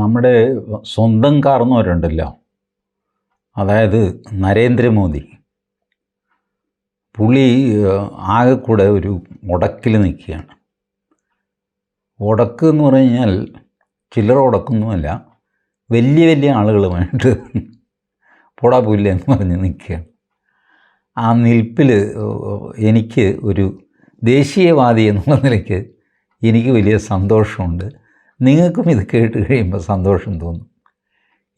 നമ്മുടെ സ്വന്തം കാർന്നവരുണ്ടല്ലോ അതായത് നരേന്ദ്രമോദി. പുള്ളി ആകെക്കൂടെ ആകെ ഒരു ഉടക്കിൽ നിൽക്കുകയാണ്. ഉടക്ക് എന്ന് പറഞ്ഞു കഴിഞ്ഞാൽ ചില്ലറ ഉടക്കൊന്നുമല്ല വലിയ വലിയ ആളുകളുമായിട്ട് പോടാ പുല്ല എന്ന് പറഞ്ഞ് നിൽക്കുകയാണ്. ആ നിൽപ്പിൽ എനിക്ക് ഒരു ദേശീയവാദി എന്നുള്ള നിലയ്ക്ക് എനിക്ക് വലിയ സന്തോഷമുണ്ട്. നിങ്ങൾക്കും ഇത് കേട്ട് കഴിയുമ്പോൾ സന്തോഷം തോന്നും.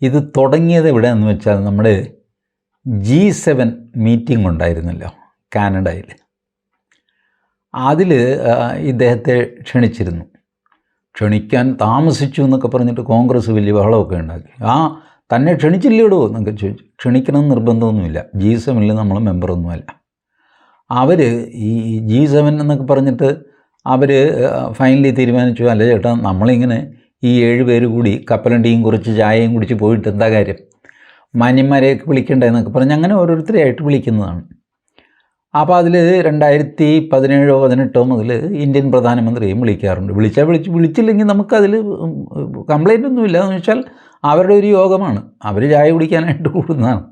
ഇത് തുടങ്ങിയത് എവിടെയെന്ന് വെച്ചാൽ നമ്മുടെ ജി സെവൻ മീറ്റിംഗ് ഉണ്ടായിരുന്നല്ലോ കാനഡയിൽ. അതിൽ ഇദ്ദേഹത്തെ ക്ഷണിച്ചിരുന്നു. ക്ഷണിക്കാൻ താമസിച്ചു എന്നൊക്കെ പറഞ്ഞിട്ട് കോൺഗ്രസ് വലിയ ബഹളമൊക്കെ ഉണ്ടാക്കി. ആ തന്നെ ക്ഷണിച്ചില്ലേടോ എന്നൊക്കെ ചോദിച്ചു. ക്ഷണിക്കണം നിർബന്ധമൊന്നുമില്ല. ജി സെവനിൽ നമ്മൾ മെമ്പറൊന്നുമല്ല. അവർ ഈ ജി സെവൻ എന്നൊക്കെ പറഞ്ഞിട്ട് അവർ ഫൈനലി തീരുമാനിച്ചു. അല്ല ചേട്ടാ നമ്മളിങ്ങനെ ഈ ഏഴ് പേര് കൂടി കപ്പലണ്ടിയും കുറിച്ച് ചായയും കുടിച്ച് പോയിട്ട് എന്താ കാര്യം? മാന്യന്മാരെയൊക്കെ വിളിക്കണ്ടേ എന്നൊക്കെ പറഞ്ഞ് അങ്ങനെ ഓരോരുത്തരെയായിട്ട് വിളിക്കുന്നതാണ്. അപ്പോൾ അതിൽ രണ്ടായിരത്തി പതിനേഴോ പതിനെട്ടോ മുതൽ ഇന്ത്യൻ പ്രധാനമന്ത്രിയും വിളിക്കാറുണ്ട്. വിളിച്ചാൽ വിളിച്ച് വിളിച്ചില്ലെങ്കിൽ നമുക്കതിൽ കംപ്ലൈന്റ് ഒന്നുമില്ല എന്ന് വെച്ചാൽ അവരുടെ ഒരു യോഗമാണ്. അവർ ചായ കുടിക്കാനായിട്ട് കൂടുന്നതാണ്.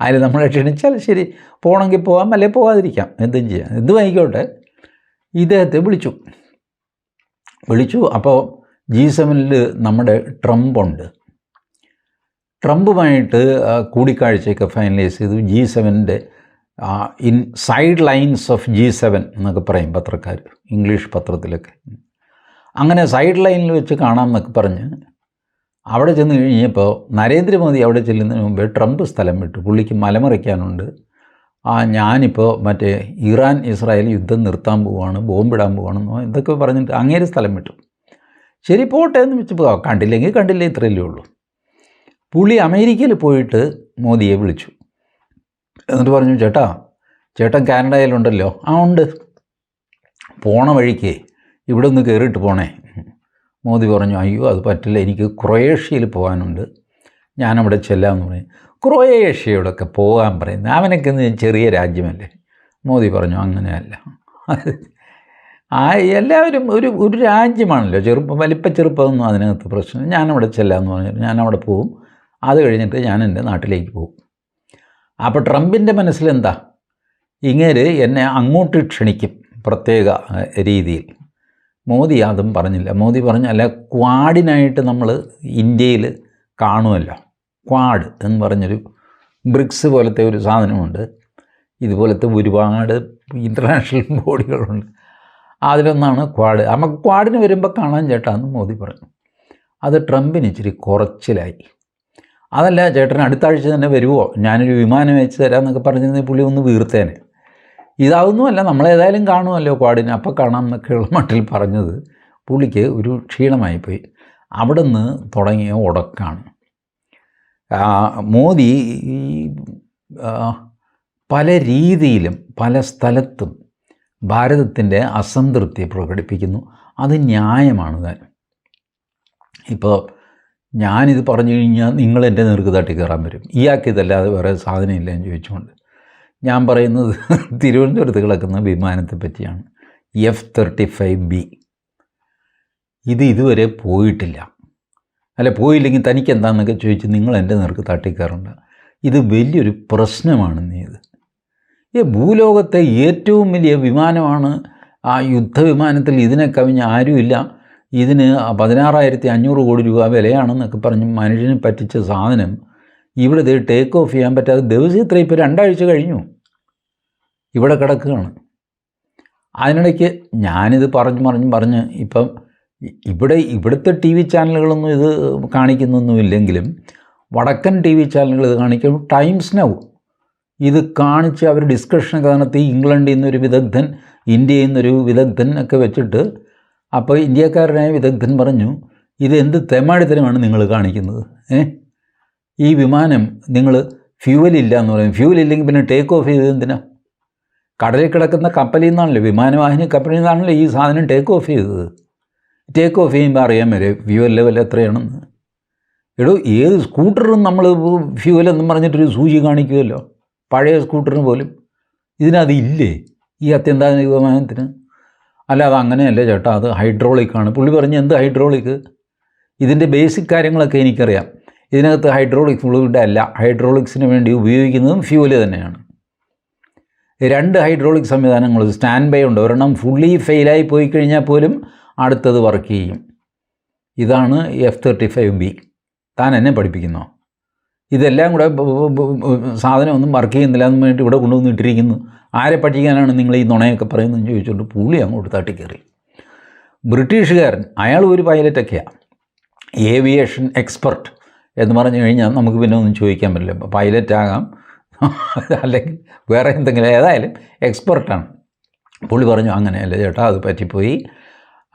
അതിൽ നമ്മളെ ക്ഷണിച്ചാൽ ശരി പോകണമെങ്കിൽ പോകാം അല്ലെങ്കിൽ പോകാതിരിക്കാം എന്തും ചെയ്യാം. എന്തും ആയിക്കോട്ടെ. ഇദ്ദേഹത്തെ വിളിച്ചു. വിളിച്ചു. അപ്പോൾ ജി സെവനിൽ നമ്മുടെ ട്രംപുണ്ട്. ട്രംപുമായിട്ട് ആ, കൂടിക്കാഴ്ചയൊക്കെ ഫൈനലൈസ് ചെയ്തു. G സെവന്റെ inside lines of G seven എന്നൊക്കെ പറയും പത്രക്കാർ ഇംഗ്ലീഷ് പത്രത്തിലൊക്കെ. അങ്ങനെ സൈഡ് ലൈനിൽ വെച്ച് കാണാമെന്നൊക്കെ പറഞ്ഞ് അവിടെ ചെന്ന് കഴിഞ്ഞപ്പോൾ നരേന്ദ്രമോദി അവിടെ ചെല്ലുന്നതിന് മുമ്പേ ട്രംപ് സ്ഥലം വിട്ടു. പുള്ളിക്ക് മലമറിക്കാനുണ്ട്. ആ ഞാനിപ്പോൾ മറ്റേ ഇറാൻ ഇസ്രായേൽ യുദ്ധം നിർത്താൻ പോവുകയാണ് ബോംബിടാൻ പോവുകയാണെന്നോ എന്തൊക്കെ പറഞ്ഞിട്ട് അങ്ങേര് സ്ഥലം വിട്ടു. ശരി പോട്ടെ എന്ന് വെച്ച് പോകാം. കണ്ടില്ലെങ്കിൽ കണ്ടില്ലേ ഇത്രയല്ലേ ഉള്ളൂ. പുള്ളി അമേരിക്കയിൽ പോയിട്ട് മോദിയെ വിളിച്ചു. എന്നിട്ട് പറഞ്ഞു ചേട്ടാ ചേട്ടൻ കാനഡയിലുണ്ടല്ലോ. ആ ഉണ്ട്. പോണ വഴിക്ക് ഇവിടെ ഒന്ന് കയറിയിട്ട് പോണേ. മോദി പറഞ്ഞു അയ്യോ അത് പറ്റില്ല. എനിക്ക് ക്രൊയേഷ്യയിൽ പോകാനുണ്ട്. ഞാനവിടെ ചെല്ലാമെന്ന് പറയും ക്രൊയേഷ്യയോടൊക്കെ പോകാൻ പറയുന്നത്. അവനൊക്കെ ചെറിയ രാജ്യമല്ലേ? മോദി പറഞ്ഞു അങ്ങനെയല്ല. ആ എല്ലാവരും ഒരു ഒരു രാജ്യമാണല്ലോ. ചെറുപ്പം വലിപ്പ ചെറുപ്പമൊന്നും അതിനകത്ത് പ്രശ്നം ഞാനവിടെ ചെല്ലാമെന്ന് പറഞ്ഞു ഞാനവിടെ പോവും. അത് കഴിഞ്ഞിട്ട് ഞാൻ എന്റെ നാട്ടിലേക്ക് പോകും അപ്പോൾ ട്രംപിന്റെ മനസ്സിലെന്താ? ഇങ്ങേര് എന്നെ അങ്ങോട്ട് ക്ഷണിക്കും പ്രത്യേക രീതിയിൽ. മോദി അതും പറഞ്ഞില്ല. മോദി പറഞ്ഞു അല്ല ക്വാഡിനായിട്ട് നമ്മൾ ഇന്ത്യയിൽ കാണുമല്ലോ. ക്വാഡ് എന്ന് പറഞ്ഞൊരു ബ്രിക്സ് പോലത്തെ ഒരു സാധനമുണ്ട്. ഇതുപോലത്തെ ഒരുപാട് ഇന്റർനാഷണൽ ബോഡികളുണ്ട് അതിലൊന്നാണ് ക്വാഡ് നമുക്ക് ക്വാഡിന് വരുമ്പോൾ കാണാൻ ചേട്ടാന്ന് മോദി പറഞ്ഞു. അത് ട്രംപിന് ഇച്ചിരി കുറച്ചിലായി. അതല്ല ചേട്ടൻ അടുത്ത ആഴ്ച തന്നെ വരുമോ ഞാനൊരു വിമാനം അയച്ചു തരാമെന്നൊക്കെ പറഞ്ഞിരുന്നെങ്കിൽ പുള്ളി ഒന്ന് വീർത്തേനെ. ഇതാവുന്നുമല്ല നമ്മളേതായാലും കാണുമല്ലോ ക്വാഡിനെ അപ്പോൾ കാണാം എന്നൊക്കെയുള്ള മട്ടിൽ പറഞ്ഞത് പുള്ളിക്ക് ഒരു ക്ഷീണമായിപ്പോയി അവിടെ നിന്ന് തുടങ്ങിയ ഉടക്കാണ്. മോദി പല രീതിയിലും പല സ്ഥലത്തും ഭാരതത്തിന്റെ അസംതൃപ്തി പ്രകടിപ്പിക്കുന്നു. അത് ന്യായമാണ് താനും ഇപ്പോൾ ഞാനിത് പറഞ്ഞു കഴിഞ്ഞാൽ നിങ്ങൾ എന്റെ നേർക്ക് തട്ടി കയറാൻ വരും. ഇയാൾക്ക് ഇതല്ലാതെ വേറെ സാധനമില്ല എന്ന് ചോദിച്ചുകൊണ്ട്. ഞാൻ പറയുന്നത് തിരുവനന്തപുരത്ത് കിടക്കുന്ന വിമാനത്തെ പറ്റിയാണ്. F thirty five B. ഇത് ഇതുവരെ പോയിട്ടില്ല. അല്ല പോയില്ലെങ്കിൽ തനിക്ക് എന്താണെന്നൊക്കെ ചോദിച്ച് നിങ്ങൾ എന്റെ നേർക്ക് തട്ടിക്കയറണ്ട. ഇത് വലിയൊരു പ്രശ്നമാണ് നീ ഇത്. ഈ ഭൂലോകത്തെ ഏറ്റവും വലിയ വിമാനമാണ് ആ യുദ്ധവിമാനത്തിൽ ഇതിനെ കവിഞ്ഞ് ആരുമില്ല. ഇതിന് പതിനാറായിരത്തി അഞ്ഞൂറ് കോടി രൂപ വിലയാണെന്നൊക്കെ പറഞ്ഞ് മനുഷ്യനെ പറ്റിച്ച സാധനം ഇവിടെ ഇത് ടേക്ക് ഓഫ് ചെയ്യാൻ പറ്റാതെ ദിവസം ഇത്ര ഇപ്പോൾ രണ്ടാഴ്ച കഴിഞ്ഞു. ഇവിടെ കിടക്കുകയാണ്. അതിനിടയ്ക്ക് ഞാനിത് പറഞ്ഞു പറഞ്ഞു പറഞ്ഞ് ഇപ്പം ഇവിടെ ഇവിടുത്തെ ടി വി ചാനലുകളൊന്നും ഇത് കാണിക്കുന്നൊന്നുമില്ലെങ്കിലും വടക്കൻ ടി വി ചാനലുകൾ ഇത് കാണിക്കും. Times Now. ഇത് കാണിച്ച് അവർ ഡിസ്കഷനൊക്കെ നടത്തി. ഇംഗ്ലണ്ടിൽ നിന്നൊരു വിദഗ്ധൻ ഇന്ത്യയിൽ നിന്നൊരു വിദഗ്ധൻ ഒക്കെ വെച്ചിട്ട് അപ്പോൾ ഇന്ത്യക്കാരനായ വിദഗ്ധൻ പറഞ്ഞു ഇത് എന്ത് തെമാടിത്തരമാണ് നിങ്ങൾ കാണിക്കുന്നത് ഈ വിമാനം നിങ്ങൾ ഫ്യൂവലില്ല എന്ന് പറയും. ഫ്യൂവൽ ഇല്ലെങ്കിൽ പിന്നെ ടേക്ക് ഓഫ് ചെയ്തത് എന്തിനാ? കടലിൽ കിടക്കുന്ന കപ്പലിൽ നിന്നാണല്ലോ വിമാനവാഹിനി കപ്പലിൽ നിന്നാണല്ലോ ഈ സാധനം ടേക്ക് ഓഫ് ചെയ്തത്. ടേക്ക് ഓഫ് ചെയ്യുമ്പോൾ അറിയാൻ വരെ ഫ്യൂവൽ ലെവൽ എത്രയാണെന്ന്. എടോ ഏത് സ്കൂട്ടറും നമ്മൾ ഫ്യൂവൽ എന്നും പറഞ്ഞിട്ടൊരു സൂചി കാണിക്കുമല്ലോ പഴയ സ്കൂട്ടറിന് പോലും. ഇതിനത് ഇല്ലേ ഈ അത്യന്താധുനിക വിമാനത്തിന് അല്ല അത് അങ്ങനെയല്ല ചേട്ടാ അത് ഹൈഡ്രോളിക്കാണ് പുള്ളി പറഞ്ഞ് എന്ത് ഹൈഡ്രോളിക് ഇതിന്റെ ബേസിക് കാര്യങ്ങളൊക്കെ എനിക്കറിയാം. ഇതിനകത്ത് ഹൈഡ്രോളിക് ഫ്ലൂയിഡ് അല്ല ഹൈഡ്രോളിക്സിന് വേണ്ടി ഉപയോഗിക്കുന്നതും ഫ്യൂവൽ തന്നെയാണ്. രണ്ട് ഹൈഡ്രോളിക് സംവിധാനങ്ങൾ സ്റ്റാൻഡ് ബൈ ഉണ്ട്. ഒരെണ്ണം ഫുള്ളി ഫെയിലായി പോയി കഴിഞ്ഞാൽ പോലും അടുത്തത് വർക്ക് ചെയ്യും. ഇതാണ് എഫ് തേർട്ടി ഫൈവ് ബി താൻ എന്നെ പഠിപ്പിക്കുന്നോ? ഇതെല്ലാം കൂടെ സാധനമൊന്നും വർക്ക് ചെയ്യുന്നില്ല എന്ന് വേണ്ടി ഇവിടെ കൊണ്ടുവന്ന് ഇട്ടിരിക്കുന്നു. ആരെ പഠിക്കാനാണ് നിങ്ങൾ ഈ നുണയൊക്കെ പറയുന്നതെന്ന് ചോദിച്ചുകൊണ്ട് പുള്ളി അങ്ങോട്ട് തട്ടിക്കയറി ബ്രിട്ടീഷുകാരൻ അയാൾ ഒരു പൈലറ്റൊക്കെയാണ് ഏവിയേഷൻ എക്സ്പെർട്ട് എന്ന് പറഞ്ഞു കഴിഞ്ഞാൽ നമുക്ക് പിന്നെ ഒന്നും ചോദിക്കാൻ പറ്റില്ല. പൈലറ്റ് ആകാം. അല്ലെങ്കിൽ വേറെ എന്തെങ്കിലും ഏതായാലും എക്സ്പെർട്ടാണ് പുള്ളി പറഞ്ഞു അങ്ങനെയല്ല ചേട്ടാ അത് പറ്റിപ്പോയി.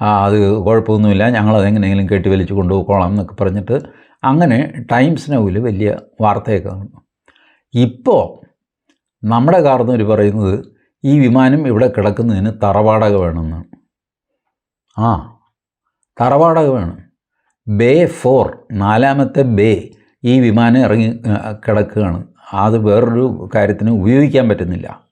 ആ, അത് കുഴപ്പമൊന്നുമില്ല. ഞങ്ങളത് എങ്ങനെയെങ്കിലും കെട്ടി വലിച്ച് കൊണ്ടുപോയിക്കോളാം എന്നൊക്കെ പറഞ്ഞിട്ട് അങ്ങനെ ടൈംസ് നൗവിൽ വലിയ വാർത്തയൊക്കെ വന്നു ഇപ്പോൾ നമ്മുടെ കാർന്നൂർ പറയുന്നത് ഈ വിമാനം ഇവിടെ കിടക്കുന്നതിന് തറവാടക വേണമെന്നാണ്. ആ തറവാടക വേണം. ബേ ഫോർ നാലാമത്തെ ബേ ഈ വിമാനം ഇറങ്ങി കിടക്കുകയാണ്. അത് വേറൊരു കാര്യത്തിന് ഉപയോഗിക്കാൻ പറ്റുന്നില്ല.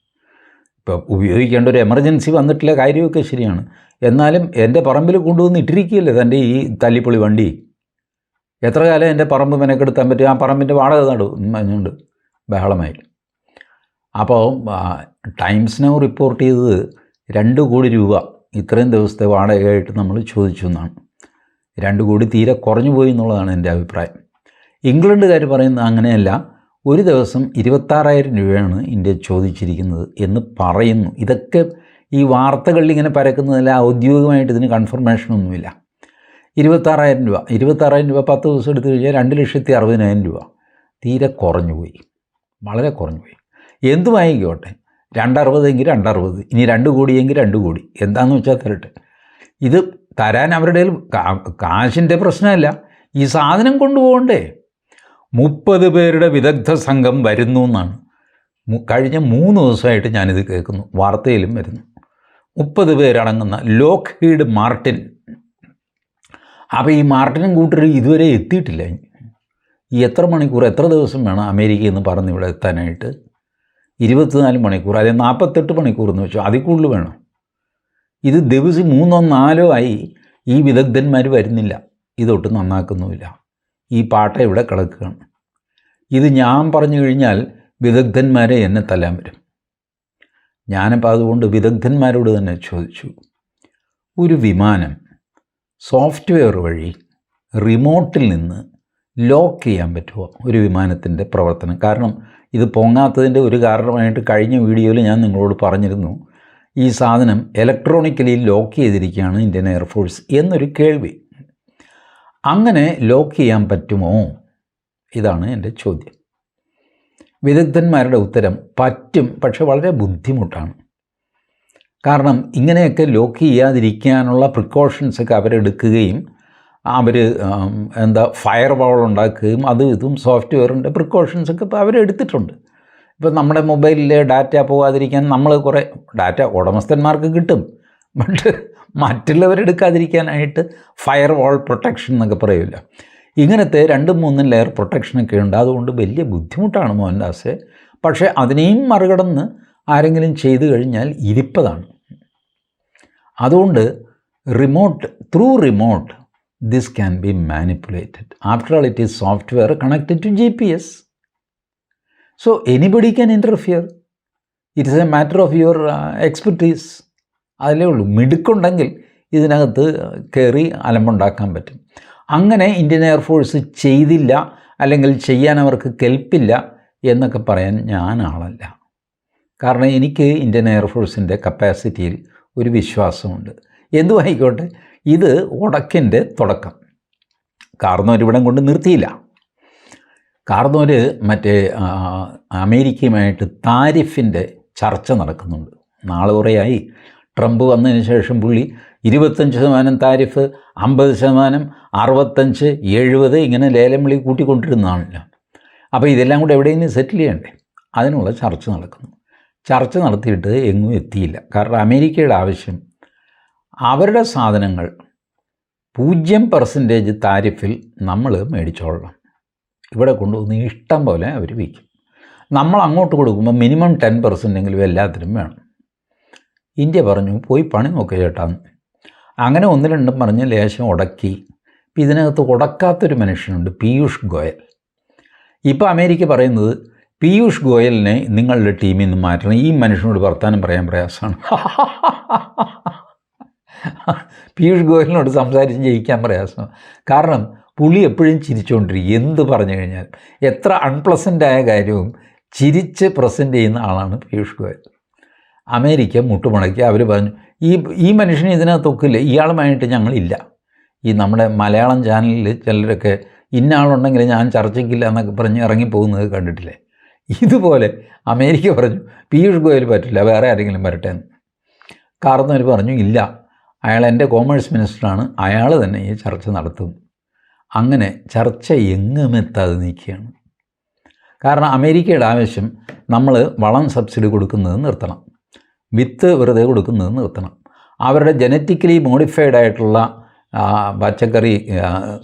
ഇപ്പോൾ ഉപയോഗിക്കേണ്ട ഒരു എമർജൻസി വന്നിട്ടില്ല കാര്യമൊക്കെ ശരിയാണ്. എന്നാലും എന്റെ പറമ്പിൽ കൊണ്ടുവന്ന് ഇട്ടിരിക്കുകയല്ലേ തന്റെ ഈ തല്ലിപ്പൊളി വണ്ടി? എത്ര കാലം എന്റെ പറമ്പ് മെനക്കെടുത്താൻ പറ്റും? ആ പറമ്പിന്റെ വാടക നടും പറഞ്ഞുകൊണ്ട് ബഹളമായി അപ്പോൾ ടൈംസ് നൗ റിപ്പോർട്ട് ചെയ്തത് രണ്ട് കോടി രൂപ ഇത്രയും ദിവസത്തെ വാടകയായിട്ട് നമ്മൾ ചോദിച്ചു എന്നാണ്. രണ്ട് കോടി തീരെ കുറഞ്ഞു പോയി എന്നുള്ളതാണ് എന്റെ അഭിപ്രായം. ഇംഗ്ലണ്ടുകാർ പറയുന്നത് അങ്ങനെയല്ല. ഒരു ദിവസം ഇരുപത്താറായിരം രൂപയാണ് ഇന്ത്യ ചോദിച്ചിരിക്കുന്നത് എന്ന് പറയുന്നു. ഇതൊക്കെ ഈ വാർത്തകളിൽ ഇങ്ങനെ പരക്കുന്നതിൽ ഔദ്യോഗികമായിട്ട് ഇതിന് കൺഫർമേഷനൊന്നുമില്ല ഇരുപത്താറായിരം രൂപ. ഇരുപത്താറായിരം രൂപ പത്ത് ദിവസം എടുത്തു കഴിഞ്ഞാൽ രണ്ട് ലക്ഷത്തി അറുപതിനായിരം രൂപ. തീരെ കുറഞ്ഞു പോയി വളരെ കുറഞ്ഞു പോയി എന്തുമായിക്കോട്ടെ രണ്ടറുപതെങ്കിൽ രണ്ടറുപത്. ഇനി രണ്ട് കോടിയെങ്കിൽ രണ്ട് കോടി. എന്താണെന്ന് വെച്ചാൽ തരട്ടെ. ഇത് തരാൻ അവരുടെ കാശിന്റെ പ്രശ്നമല്ല. ഈ സാധനം കൊണ്ടുപോകണ്ടേ? മുപ്പത് പേരുടെ വിദഗ്ധ സംഘം വരുന്നു എന്നാണ്. കഴിഞ്ഞ മൂന്ന് ദിവസമായിട്ട് ഞാനിത് കേൾക്കുന്നു വാർത്തയിലും വരുന്നു. മുപ്പത് പേരടങ്ങുന്ന ലോക്ക് ഹീഡ് മാർട്ടിൻ. അപ്പോൾ ഈ മാർട്ടിനും കൂട്ടരും ഇതുവരെ എത്തിയിട്ടില്ല. ഈ എത്ര മണിക്കൂർ എത്ര ദിവസം വേണം അമേരിക്കയിൽ നിന്ന് പറഞ്ഞ് ഇവിടെ എത്താനായിട്ട്? ഇരുപത്തിനാല് മണിക്കൂർ അല്ലെങ്കിൽ നാൽപ്പത്തെട്ട് മണിക്കൂർ എന്ന് വെച്ചാൽ അതിൽ കൂടുതൽ വേണം. ഇത് ദിവസം മൂന്നോ നാലോ ആയി ഈ വിദഗ്ധന്മാർ വരുന്നില്ല. ഇതൊട്ട് നന്നാക്കുന്നുമില്ല. ഈ പാട്ട ഇവിടെ കിടക്കുകയാണ്. ഇത് ഞാൻ പറഞ്ഞു കഴിഞ്ഞാൽ വിദഗ്ധന്മാരെ എന്നെ തല്ലാൻ വരും. ഞാനപ്പോൾ അതുകൊണ്ട് വിദഗ്ധന്മാരോട് തന്നെ ചോദിച്ചു. ഒരു വിമാനം സോഫ്റ്റ്വെയർ വഴി റിമോട്ടിൽ നിന്ന് ലോക്ക് ചെയ്യാൻ പറ്റുമോ? ഒരു വിമാനത്തിന്റെ പ്രവർത്തനം. കാരണം ഇത് പൊങ്ങാത്തതിന്റെ ഒരു കാരണമായിട്ട് കഴിഞ്ഞ വീഡിയോയിൽ ഞാൻ നിങ്ങളോട് പറഞ്ഞിരുന്നു. ഈ സാധനം ഇലക്ട്രോണിക്കലി ലോക്ക് ചെയ്തിരിക്കുകയാണ് ഇന്ത്യൻ എയർഫോഴ്സ് എന്നൊരു കേൾവി. അങ്ങനെ ലോക്ക് ചെയ്യാൻ പറ്റുമോ? ഇതാണ് എന്റെ ചോദ്യം. വിദഗ്ധന്മാരുടെ ഉത്തരം പറ്റും പക്ഷെ വളരെ ബുദ്ധിമുട്ടാണ്. കാരണം ഇങ്ങനെയൊക്കെ ലോക്ക് ചെയ്യാതിരിക്കാനുള്ള പ്രിക്കോഷൻസ് ഒക്കെ അവരെടുക്കുകയും അവർ എന്താ ഫയർ വാൾ ഉണ്ടാക്കുകയും അതും ഇതും സോഫ്റ്റ്വെയറിന്റെ പ്രിക്കോഷൻസ് ഒക്കെ ഇപ്പോൾ അവരെടുത്തിട്ടുണ്ട്. ഇപ്പോൾ നമ്മുടെ മൊബൈലിൽ ഡാറ്റ പോകാതിരിക്കാൻ നമ്മൾ കുറേ ഡാറ്റ ഉടമസ്ഥന്മാർക്ക് കിട്ടും. ബട്ട് മറ്റുള്ളവരെടുക്കാതിരിക്കാനായിട്ട് ഫയർ വാൾ പ്രൊട്ടക്ഷൻ എന്നൊക്കെ പറയില്ല ഇങ്ങനത്തെ രണ്ടും മൂന്നും ലെയർ പ്രൊട്ടക്ഷനൊക്കെ ഉണ്ട്. അതുകൊണ്ട് വലിയ ബുദ്ധിമുട്ടാണ് മോഹൻദാസ്. പക്ഷേ അതിനെയും മറികടന്ന് ആരെങ്കിലും ചെയ്തു കഴിഞ്ഞാൽ ഇരിപ്പതാണ്. അതുകൊണ്ട് remote through remote this can be manipulated after all it is software connected to G P S so anybody can interfere it is a matter of your expertise അതിലേ ഉള്ളൂ. മിടുക്കുണ്ടെങ്കിൽ ഇതിനകത്ത് കയറി അലമ്പുണ്ടാക്കാൻ പറ്റും. അങ്ങനെ ഇന്ത്യൻ എയർഫോഴ്സ് ചെയ്തില്ല അല്ലെങ്കിൽ ചെയ്യാൻ അവർക്ക് കെൽപ്പില്ല എന്നൊക്കെ പറയാൻ ഞാൻ ആളല്ല. കാരണം എനിക്ക് ഇന്ത്യൻ എയർഫോഴ്സിന്റെ കപ്പാസിറ്റിയിൽ ഒരു വിശ്വാസമുണ്ട്. എന്തുമായിക്കോട്ടെ ഇത് ഉടക്കിന്റെ തുടക്കം. കാർന്നോർ ഇവിടം കൊണ്ട് നിർത്തിയില്ല. കാർന്നോർ മറ്റേ അമേരിക്കയുമായിട്ട് താരിഫിന്റെ ചർച്ച നടക്കുന്നുണ്ട്. നാളെ കുറേയായി. ട്രംപ് വന്നതിന് ശേഷം പുള്ളി ഇരുപത്തഞ്ച് ശതമാനം താരിഫ് അമ്പത് ശതമാനം അറുപത്തഞ്ച് എഴുപത് ഇങ്ങനെ ലേലം വിളി കൂട്ടിക്കൊണ്ടിരുന്നതാണല്ലോ. അപ്പോൾ ഇതെല്ലാം കൂടെ എവിടെയെങ്കിലും സെറ്റിൽ ചെയ്യണ്ടേ? അതിനുള്ള ചർച്ച നടക്കുന്നു. ചർച്ച നടത്തിയിട്ട് എങ്ങും എത്തിയില്ല. കാരണം അമേരിക്കയുടെ ആവശ്യം അവരുടെ സാധനങ്ങൾ പൂജ്യം പെർസെന്റേജ് താരിഫിൽ നമ്മൾ മേടിച്ചോളണം. ഇവിടെ കൊണ്ടുവന്ന് ഇഷ്ടം പോലെ അവർ വിൽക്കും. നമ്മൾ അങ്ങോട്ട് കൊടുക്കുമ്പോൾ മിനിമം ടെൻ പെർസെന്റെങ്കിലും എല്ലാത്തിനും വേണം. ഇന്ത്യ പറഞ്ഞു പോയി പണി നോക്കുക ചേട്ടാ. അങ്ങനെ ഒന്ന് രണ്ടും പറഞ്ഞ് ലേശം ഉടക്കി ഇപ്പം ഇതിനകത്ത് ഉടക്കാത്തൊരു മനുഷ്യനുണ്ട് പീയൂഷ് ഗോയൽ. ഇപ്പോൾ അമേരിക്ക പറയുന്നത് പീയൂഷ് ഗോയലിനെ നിങ്ങളുടെ ടീമിൽ നിന്ന് മാറ്റണം. ഈ മനുഷ്യനോട് വർത്താനം പറയാൻ പ്രയാസമാണ്. പീയൂഷ് ഗോയലിനോട് സംസാരിച്ച് ജയിക്കാൻ പ്രയാസമാണ്. കാരണം പുളി എപ്പോഴും ചിരിച്ചുകൊണ്ടിരിക്കും എന്ത് പറഞ്ഞു കഴിഞ്ഞാൽ എത്ര അൺപ്ലസന്റായ കാര്യവും ചിരിച്ച് പ്രസന്റ് ചെയ്യുന്ന ആളാണ് പീയൂഷ് ഗോയൽ. അമേരിക്ക മുട്ടുമുടക്കി അവർ പറഞ്ഞു ഈ ഈ മനുഷ്യനെ ഇതിനകത്ത് ഒക്കില്ല ഇയാളുമായിട്ട് ഞങ്ങളില്ല. ഈ നമ്മുടെ മലയാളം ചാനലിൽ ചിലരൊക്കെ ഇന്ന ആളുണ്ടെങ്കിൽ ഞാൻ ചർച്ചയ്ക്കില്ല എന്നൊക്കെ പറഞ്ഞ് ഇറങ്ങിപ്പോകുന്നത് കണ്ടിട്ടില്ലേ? ഇതുപോലെ അമേരിക്ക പറഞ്ഞു പീയൂഷ് ഗോയൽ പറ്റില്ല വേറെ ആരെങ്കിലും വരട്ടെ എന്ന്. കാർന്നവർ പറഞ്ഞു ഇല്ല അയാൾ എന്റെ കോമേഴ്സ് മിനിസ്റ്ററാണ് അയാൾ തന്നെ ഈ ചർച്ച നടത്തും. അങ്ങനെ ചർച്ച എങ്ങും എത്താതെ നിൽക്കുകയാണ് കാരണം അമേരിക്കയുടെ ആവശ്യം നമ്മൾ വളം സബ്സിഡി കൊടുക്കുന്നത് നിർത്തണം. വിത്ത് വെറുതെ കൊടുക്കുന്നത് നിർത്തണം. അവരുടെ ജനറ്റിക്കലി മോഡിഫൈഡ് ആയിട്ടുള്ള പച്ചക്കറി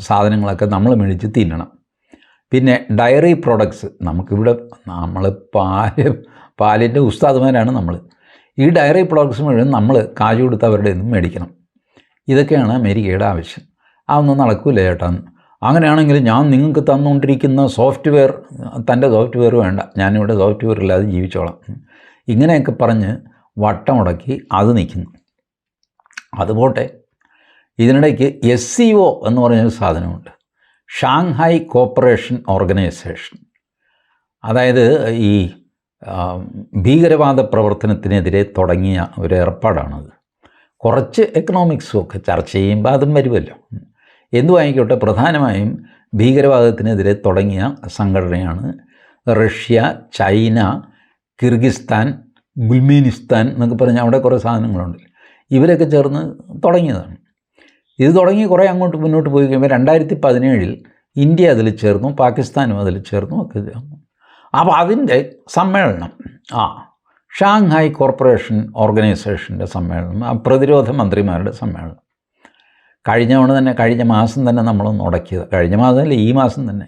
സാധനങ്ങളൊക്കെ നമ്മൾ മേടിച്ച് തിന്നണം. പിന്നെ ഡയറി പ്രോഡക്ട്സ് നമുക്കിവിടെ നമ്മൾ പാൽ പാലിന്റെ ഉസ്താദ്മാരാണ് നമ്മൾ ഈ ഡയറി പ്രോഡക്ട്സ് മുഴുവൻ നമ്മൾ കാശ് കൊടുത്ത് അവരുടെ നിന്നും മേടിക്കണം. ഇതൊക്കെയാണ് അമേരിക്കയുടെ ആവശ്യം. അതൊന്നും നടക്കില്ല ചേട്ടാ. അങ്ങനെയാണെങ്കിൽ ഞാൻ നിങ്ങൾക്ക് തന്നുകൊണ്ടിരിക്കുന്ന സോഫ്റ്റ്വെയർ തന്റെ സോഫ്റ്റ്വെയർ വേണ്ട. ഞാനിവിടെ സോഫ്റ്റ്വെയർ ഇല്ലാതെ ജീവിച്ചോളാം. ഇങ്ങനെയൊക്കെ പറഞ്ഞ് വട്ടമുടക്കി അത് നിൽക്കുന്നു. അതുപോട്ടെ ഇതിനിടയ്ക്ക് എസ് സി ഒ എന്ന് പറഞ്ഞൊരു സാധനമുണ്ട്. Shanghai cooperation organisation. അതായത് ഈ ഭീകരവാദ പ്രവർത്തനത്തിനെതിരെ തുടങ്ങിയ ഒരു ഏർപ്പാടാണത്. കുറച്ച് എക്കണോമിക്സും ഒക്കെ ചർച്ച ചെയ്യുമ്പോൾ അതും വരുമല്ലോ. എന്തു പ്രധാനമായും ഭീകരവാദത്തിനെതിരെ തുടങ്ങിയ സംഘടനയാണ് റഷ്യ ചൈന കിർഗിസ്ഥാൻ ഗുൽമീനിസ്ഥാൻ എന്നൊക്കെ പറഞ്ഞ് അവിടെ കുറേ സാധനങ്ങളുണ്ട്. ഇവരൊക്കെ ചേർന്ന് തുടങ്ങിയതാണ്. ഇത് തുടങ്ങി കുറേ അങ്ങോട്ട് മുന്നോട്ട് പോയി കഴിയുമ്പോൾ രണ്ടായിരത്തി പതിനേഴിൽ ഇന്ത്യ അതിൽ ചേർന്നു പാകിസ്ഥാനും അതിൽ ചേർന്നു ഒക്കെ ചേർന്നു. അപ്പോൾ അതിന്റെ സമ്മേളനം ആ ഷാങ്ഹായ് കോർപ്പറേഷൻ ഓർഗനൈസേഷന്റെ സമ്മേളനം ആ പ്രതിരോധ മന്ത്രിമാരുടെ സമ്മേളനം. കഴിഞ്ഞ തവണ തന്നെ കഴിഞ്ഞ മാസം തന്നെ നമ്മളൊന്ന് ഉടക്കിയത് കഴിഞ്ഞ മാസം അല്ല ഈ മാസം തന്നെ.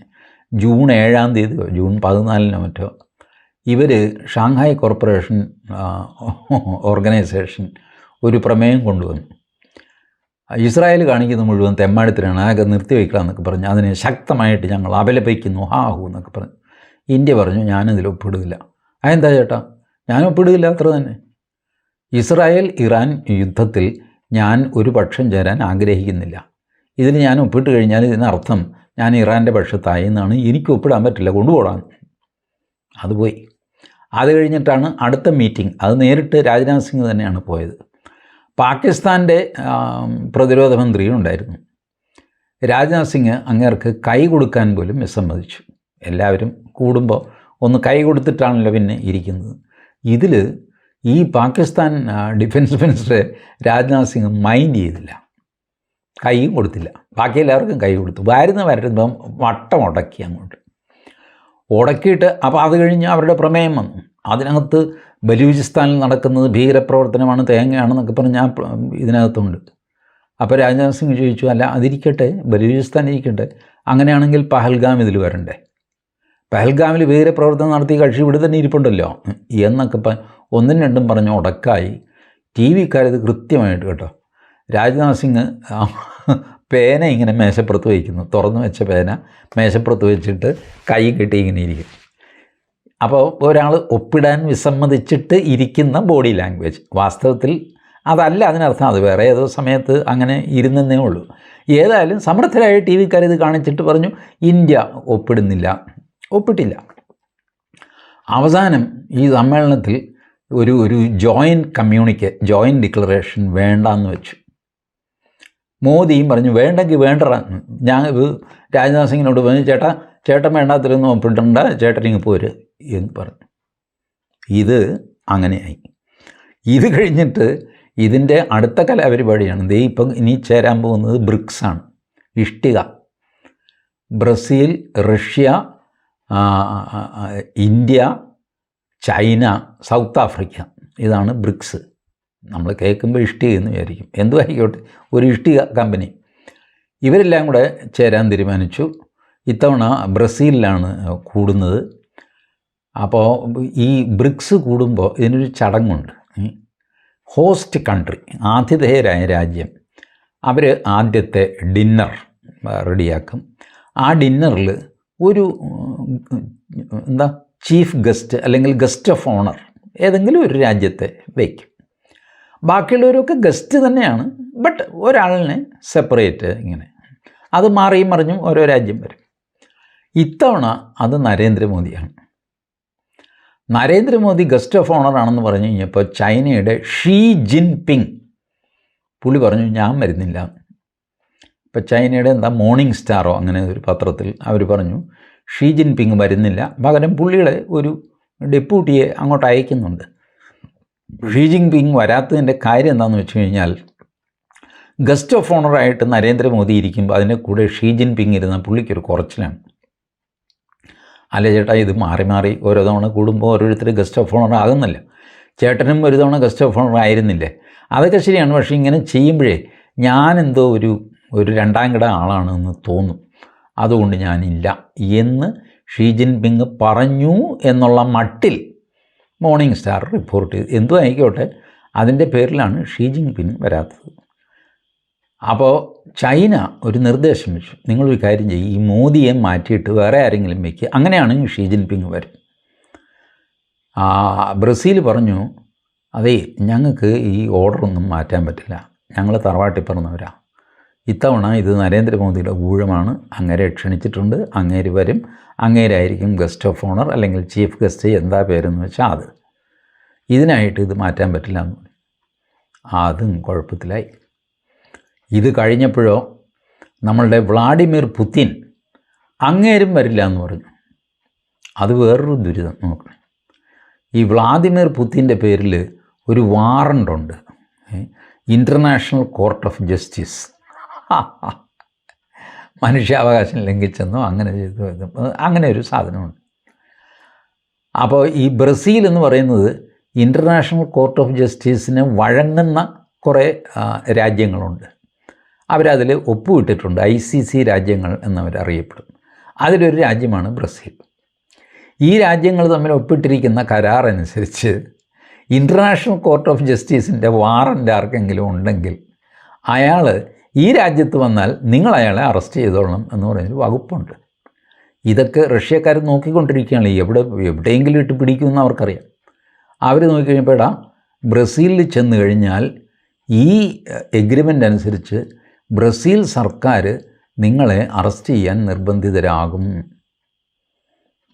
ജൂൺ ഏഴാം തീയതിയോ ജൂൺ പതിനാലിനോ മറ്റോ. ഇവർ ഷാങ്ഹായ് കോർപ്പറേഷൻ ഓർഗനൈസേഷൻ ഒരു പ്രമേയം കൊണ്ടുവന്നു. ഇസ്രായേൽ കാണിക്കുന്ന മുഴുവൻ തെമ്മാടിത്തരാണ് ആകെ നിർത്തിവെക്കുക എന്നൊക്കെ പറഞ്ഞ് അതിനെ ശക്തമായിട്ട് ഞങ്ങൾ അപലപിക്കുന്നു ഹാഹു എന്നൊക്കെ പറഞ്ഞു. ഇന്ത്യ പറഞ്ഞു ഞാനതിൽ ഒപ്പിടില്ല അതെന്താ ചേട്ടാ? ഞാൻ ഒപ്പിടില്ല അത്ര തന്നെ. ഇസ്രായേൽ ഇറാൻ യുദ്ധത്തിൽ ഞാൻ ഒരു പക്ഷം ചേരാൻ ആഗ്രഹിക്കുന്നില്ല. ഇതിൽ ഞാൻ ഒപ്പിട്ട് കഴിഞ്ഞാൽ ഇതിനർത്ഥം ഞാൻ ഇറാന്റെ പക്ഷത്തായി എന്നാണ്. എനിക്ക് ഒപ്പിടാൻ പറ്റില്ല കൊണ്ടുപോകാൻ അത് പോയി. അത് കഴിഞ്ഞിട്ടാണ് അടുത്ത മീറ്റിംഗ്. അത് നേരിട്ട് രാജ്നാഥ് സിംഗ് തന്നെയാണ് പോയത്. പാകിസ്ഥാന്റെ പ്രതിരോധ മന്ത്രിയും ഉണ്ടായിരുന്നു. രാജ്നാഥ് സിംഗ് അങ്ങേർക്ക് കൈ കൊടുക്കാൻ പോലും വിസമ്മതിച്ചു. എല്ലാവരും കൂടുമ്പോൾ ഒന്ന് കൈ കൊടുത്തിട്ടാണല്ലോ പിന്നെ ഇരിക്കുന്നത്. ഇതിൽ ഈ Pakistan defence minister Rajnath Singh mind ചെയ്തില്ല. കൈയും കൊടുത്തില്ല. ബാക്കി എല്ലാവർക്കും കൈ കൊടുത്തു. വരുന്ന വട്ടം ഉടക്കി അങ്ങോട്ട്. ഉടക്കിയിട്ട് അപ്പോൾ അത് കഴിഞ്ഞ് അവരുടെ പ്രമേയം വന്നു. അതിനകത്ത് ബലൂചിസ്ഥാനിൽ നടക്കുന്നത് ഭീകരപ്രവർത്തനമാണ് തേങ്ങയാണെന്നൊക്കെ പറഞ്ഞ് ഞാൻ ഇതിനകത്തുണ്ട്. അപ്പോൾ രാജ്നാഥ് സിംഗ് ചോദിച്ചു അല്ല അതിരിക്കട്ടെ ബലൂചിസ്ഥാൻ ഇരിക്കട്ടെ അങ്ങനെയാണെങ്കിൽ പഹൽഗാം ഇതിൽ വരണ്ടേ? പഹൽഗാമിൽ ഭീകരപ്രവർത്തനം നടത്തി കക്ഷി ഇവിടെ തന്നെ ഇരിപ്പുണ്ടല്ലോ? എന്നൊക്കെ ഒന്നും രണ്ടും പറഞ്ഞ് ഉടക്കായി ടി വിക്കാരത് കൃത്യമായിട്ട് കേട്ടോ. രാജ്നാഥ് സിംഗ് പേന ഇങ്ങനെ മേശപ്പുറത്ത് വയ്ക്കുന്നു. തുറന്നു വെച്ച പേന മേശപ്പുറത്ത് വെച്ചിട്ട് കൈ കെട്ടി ഇങ്ങനെ ഇരിക്കും. അപ്പോൾ ഒരാൾ ഒപ്പിടാൻ വിസമ്മതിച്ചിട്ട് ഇരിക്കുന്ന ബോഡി ലാംഗ്വേജ്. വാസ്തവത്തിൽ അതല്ല അതിനർത്ഥം. അത് വേറെ ഏതോ സമയത്ത് അങ്ങനെ ഇരുന്നേ ഉള്ളൂ. ഏതായാലും സമർത്ഥരായ ടി വിക്കാർ ഇത് കാണിച്ചിട്ട് പറഞ്ഞു ഇന്ത്യ ഒപ്പിടുന്നില്ല. ഒപ്പിട്ടില്ല. അവസാനം ഈ സമ്മേളനത്തിൽ ഒരു ഒരു ജോയിന്റ് കമ്മ്യൂണിക്കേ ജോയിന്റ് ഡിക്ലറേഷൻ വേണ്ടാന്ന് വെച്ചു. മോദിയും പറഞ്ഞു വേണ്ടെങ്കിൽ വേണ്ട ഞാൻ രാജ്നാഥ് സിംഗിനോട് പറഞ്ഞു ചേട്ടാ ചേട്ടൻ വേണ്ടാത്തിലൊന്നും പിടണ്ട ചേട്ടനിങ്ങ് പോര് എന്ന് പറഞ്ഞു. ഇത് അങ്ങനെയായി. ഇത് കഴിഞ്ഞിട്ട് ഇതിന്റെ അടുത്ത കലാപരിപാടിയാണ്. ദേ ഇപ്പം ഇനി ചേരാൻ പോകുന്നത് ബ്രിക്സാണ് ഇഷ്ടിക. Brazil Russia India China South Africa. ഇതാണ് ബ്രിക്സ്. നമ്മൾ കേൾക്കുമ്പോൾ ഇഷ്ടിക എന്ന് വിചാരിക്കും. എന്തു ആയിക്കോട്ടെ ഒരു ഇഷ്ടിക കമ്പനി. ഇവരെല്ലാം കൂടെ ചേരാൻ തീരുമാനിച്ചു. ഇത്തവണ ബ്രസീലിലാണ് കൂടുന്നത്. അപ്പോൾ ഈ ബ്രിക്സ് കൂടുമ്പോൾ ഇതിനൊരു ചടങ്ങുണ്ട്. ഹോസ്റ്റ് കൺട്രി ആതിഥേയരായ രാജ്യം. അവർ ആദ്യത്തെ ഡിന്നർ റെഡിയാക്കും. ആ ഡിന്നറിൽ ഒരു എന്താ ചീഫ് ഗസ്റ്റ് അല്ലെങ്കിൽ ഗസ്റ്റ് ഓഫ് ഓണർ ഏതെങ്കിലും ഒരു രാജ്യത്തെ വയ്ക്കും. ബാക്കിയുള്ളവരൊക്കെ ഗസ്റ്റ് തന്നെയാണ്. ബട്ട് ഒരാളിനെ സെപ്പറേറ്റ് ഇങ്ങനെ. അത് മാറിയും മറിഞ്ഞും ഓരോ രാജ്യം വരും. ഇത്തവണ അത് നരേന്ദ്രമോദിയാണ്. നരേന്ദ്രമോദി ഗസ്റ്റ് ഓഫ് ഓണർ ആണെന്ന് പറഞ്ഞു കഴിഞ്ഞപ്പോൾ ചൈനയുടെ ഷീ ജിൻ പിങ് പുള്ളി പറഞ്ഞു ഞാൻ വരുന്നില്ല. ഇപ്പോൾ ചൈനയുടെ എന്താ മോർണിംഗ് സ്റ്റാറോ അങ്ങനെ ഒരു പത്രത്തിൽ അവർ പറഞ്ഞു ഷീ ജിൻ പിങ് വരുന്നില്ല. പകരം പുള്ളിയുടെ ഒരു ഡെപ്യൂട്ടിയെ അങ്ങോട്ട് അയക്കുന്നുണ്ട്. ഷീ ജിൻപിങ് വരാത്തതിന്റെ കാര്യം എന്താണെന്ന് വെച്ച് കഴിഞ്ഞാൽ ഗസ്റ്റ് ഓഫ് ഓണറായിട്ട് നരേന്ദ്രമോദി ഇരിക്കുമ്പോൾ അതിന്റെ കൂടെ ഷീ ജിൻപിങ് ഇരുന്ന പുള്ളിക്കൊരു കുറച്ചിലാണ്. അല്ല ചേട്ടാ? ഇത് മാറി മാറി ഓരോ തവണ കൂടുമ്പോൾ ഓരോരുത്തർ ഗസ്റ്റ് ഓഫ് ഓണർ ആകുന്നില്ല? ചേട്ടനും ഒരു തവണ ഗസ്റ്റ് ഓഫ് ഓണർ ആയിരുന്നില്ലേ? അതൊക്കെ ശരിയാണ്. പക്ഷേ ഇങ്ങനെ ചെയ്യുമ്പോഴേ ഞാനെന്തോ ഒരു ഒരു രണ്ടാം കിട ആളാണെന്ന് തോന്നും. അതുകൊണ്ട് ഞാനില്ല എന്ന് ഷീ ജിൻപിങ് പറഞ്ഞു എന്നുള്ള മട്ടിൽ മോർണിംഗ് സ്റ്റാർ റിപ്പോർട്ട് ചെയ്തു. എന്തു ആയിക്കോട്ടെ അതിന്റെ പേരിലാണ് ഷീ ജിങ് പിൻ വരാത്തത്. അപ്പോൾ ചൈന ഒരു നിർദ്ദേശം വെച്ചു. നിങ്ങളൊരു കാര്യം ചെയ്യും ഈ മോദിയെ മാറ്റിയിട്ട് വേറെ ആരെങ്കിലും വയ്ക്കുക അങ്ങനെയാണെങ്കിൽ ഷീ ജിൻ പിങ് വരും ബ്രസീൽ പറഞ്ഞു അതേ ഞങ്ങൾക്ക് ഈ ഓർഡറൊന്നും മാറ്റാൻ പറ്റില്ല. ഞങ്ങൾ തറവാട്ടിൽ ഇത്തവണ ഇത് നരേന്ദ്രമോദിയുടെ ഊഴമാണ്. അങ്ങേരെ ക്ഷണിച്ചിട്ടുണ്ട്. അങ്ങേര് വരും. അങ്ങേരായിരിക്കും ഗസ്റ്റ് ഓഫ് ഓണർ അല്ലെങ്കിൽ ചീഫ് ഗസ്റ്റ് എന്താ പേരെന്ന് വെച്ചാൽ അത്. ഇതിനായിട്ട് ഇത് മാറ്റാൻ പറ്റില്ല എന്ന് പറഞ്ഞു. അതും കുഴപ്പത്തിലായി. ഇത് കഴിഞ്ഞപ്പോഴോ നമ്മളുടെ വ്ളാഡിമിർ പുത്തിൻ അങ്ങേരും വരില്ല എന്ന് പറഞ്ഞു. അത് വേറൊരു ദുരിതം നോക്കണം ഈ വ്ളാദിമിർ പുത്തിന്റെ പേരിൽ ഒരു വാറണ്ടുണ്ട് ഇന്റർനാഷണൽ കോർട്ട് ഓഫ് ജസ്റ്റിസ് മനുഷ്യാവകാശം ലംഘിച്ചെന്നോ അങ്ങനെ ചെയ്തു അങ്ങനെ ഒരു സാധനമുണ്ട്. അപ്പോൾ ഈ ബ്രസീൽ എന്ന് പറയുന്നത് ഇന്റർനാഷണൽ കോർട്ട് ഓഫ് ജസ്റ്റിസിന് വഴങ്ങുന്ന കുറേ രാജ്യങ്ങളുണ്ട്. അവരതിൽ ഒപ്പുവിട്ടിട്ടുണ്ട്. ഐ സി സി രാജ്യങ്ങൾ എന്നവരറിയപ്പെടും അതിലൊരു രാജ്യമാണ് ബ്രസീൽ. ഈ രാജ്യങ്ങൾ തമ്മിൽ ഒപ്പിട്ടിരിക്കുന്ന കരാർ അനുസരിച്ച് ഇന്റർനാഷണൽ കോർട്ട് ഓഫ് ജസ്റ്റിസിന്റെ വാറന്റ് ആർക്കെങ്കിലും ഉണ്ടെങ്കിൽ അയാൾ ഈ രാജ്യത്ത് വന്നാൽ നിങ്ങൾ അയാളെ അറസ്റ്റ് ചെയ്തോളണം എന്ന് പറയുന്നൊരു വകുപ്പുണ്ട്. ഇതൊക്കെ റഷ്യക്കാർ നോക്കിക്കൊണ്ടിരിക്കുകയാണ്. എവിടെ എവിടെയെങ്കിലും ഇട്ട് പിടിക്കുമെന്ന് അവർക്കറിയാം. അവർ നോക്കിക്കഴിഞ്ഞപ്പോൾ എടാ ബ്രസീലിൽ ചെന്ന് കഴിഞ്ഞാൽ ഈ എഗ്രിമെന്റ് അനുസരിച്ച് ബ്രസീൽ സർക്കാർ നിങ്ങളെ അറസ്റ്റ് ചെയ്യാൻ നിർബന്ധിതരാകും.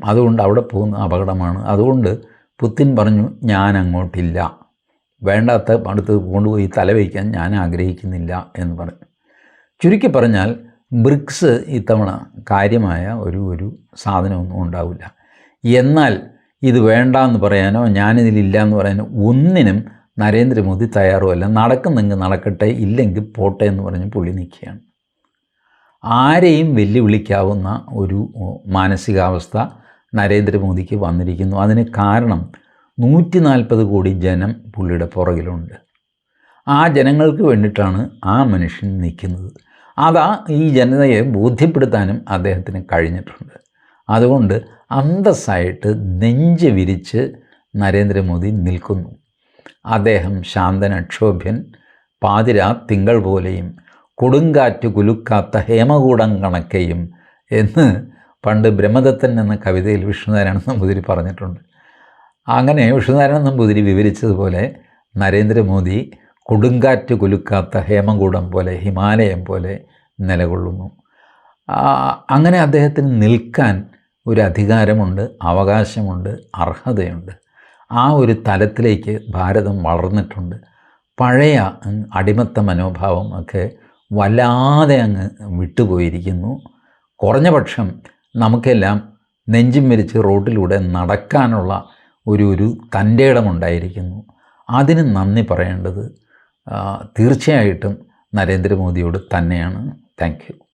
അതുകൊണ്ട് അവിടെ പോകുന്ന അപകടമാണ്. അതുകൊണ്ട് പുത്തിൻ പറഞ്ഞു ഞാൻ അങ്ങോട്ടില്ല വേണ്ടാത്ത അടുത്ത് കൊണ്ടുപോയി തലവയ്ക്കാൻ ഞാൻ ആഗ്രഹിക്കുന്നില്ല എന്ന് പറഞ്ഞു. ചുരുക്കി പറഞ്ഞാൽ ബ്രിക്സ് ഇത്തവണ കാര്യമായ ഒരു ഒരു സാധനമൊന്നും ഉണ്ടാവില്ല. എന്നാൽ ഇത് വേണ്ട എന്ന് പറയാനോ ഞാനിതിലില്ല എന്ന് പറയാനോ ഒന്നിനും നരേന്ദ്രമോദി തയ്യാറുമല്ല. നടക്കുന്നെങ്കിൽ നടക്കട്ടെ ഇല്ലെങ്കിൽ പോട്ടെ എന്ന് പറഞ്ഞ് പുള്ളി നിൽക്കുകയാണ്. ആരെയും വെല്ലുവിളിക്കാവുന്ന ഒരു മാനസികാവസ്ഥ നരേന്ദ്രമോദിക്ക് വന്നിരിക്കുന്നു. അതിന് കാരണം നൂറ്റി നാൽപ്പത് കോടി ജനം പുള്ളിയുടെ പുറകിലുണ്ട്. ആ ജനങ്ങൾക്ക് വേണ്ടിയിട്ടാണ് ആ മനുഷ്യൻ നിൽക്കുന്നത്. അതാ ഈ ജനതയെ ബോധ്യപ്പെടുത്താനും അദ്ദേഹത്തിന് കഴിഞ്ഞിട്ടുണ്ട്. അതുകൊണ്ട് അന്തസ്സായിട്ട് നെഞ്ച് വിരിച്ച് നരേന്ദ്രമോദി നിൽക്കുന്നു. അദ്ദേഹം ശാന്തൻ അക്ഷോഭ്യൻ പാതിരാ തിങ്കൾ പോലെയും കൊടുങ്കാറ്റ് കുലുക്കാത്ത ഹേമകൂടം കണക്കെയും എന്ന് പണ്ട് ബ്രഹ്മദത്തൻ എന്ന കവിതയിൽ വിഷ്ണുനാരായണൻ നമ്പൂതിരി പറഞ്ഞിട്ടുണ്ട്. അങ്ങനെ വിഷ്ണുനാരായണൻ നമ്പൂതിരി വിവരിച്ചതുപോലെ നരേന്ദ്രമോദി കൊടുങ്കാറ്റ് കുലുക്കാത്ത ഹേമകൂടം പോലെ ഹിമാലയം പോലെ നിലകൊള്ളുന്നു. അങ്ങനെ അദ്ദേഹത്തിന് നിൽക്കാൻ ഒരു അധികാരമുണ്ട് അവകാശമുണ്ട് അർഹതയുണ്ട്. ആ ഒരു തലത്തിലേക്ക് ഭാരതം വളർന്നിട്ടുണ്ട്. പഴയ അടിമത്ത മനോഭാവം ഒക്കെ വല്ലാതെ അങ്ങ് വിട്ടുപോയിരിക്കുന്നു. കുറഞ്ഞ പക്ഷം നമുക്കെല്ലാം നെഞ്ചും വിരിച്ച് റോഡിലൂടെ നടക്കാനുള്ള ഒരു ഒരു തന്റെ ഇടമുണ്ടായിരിക്കുന്നു അതിന് നന്ദി പറയേണ്ടത് തീർച്ചയായിട്ടും നരേന്ദ്രമോദിയോട് തന്നെയാണ്. Thank you.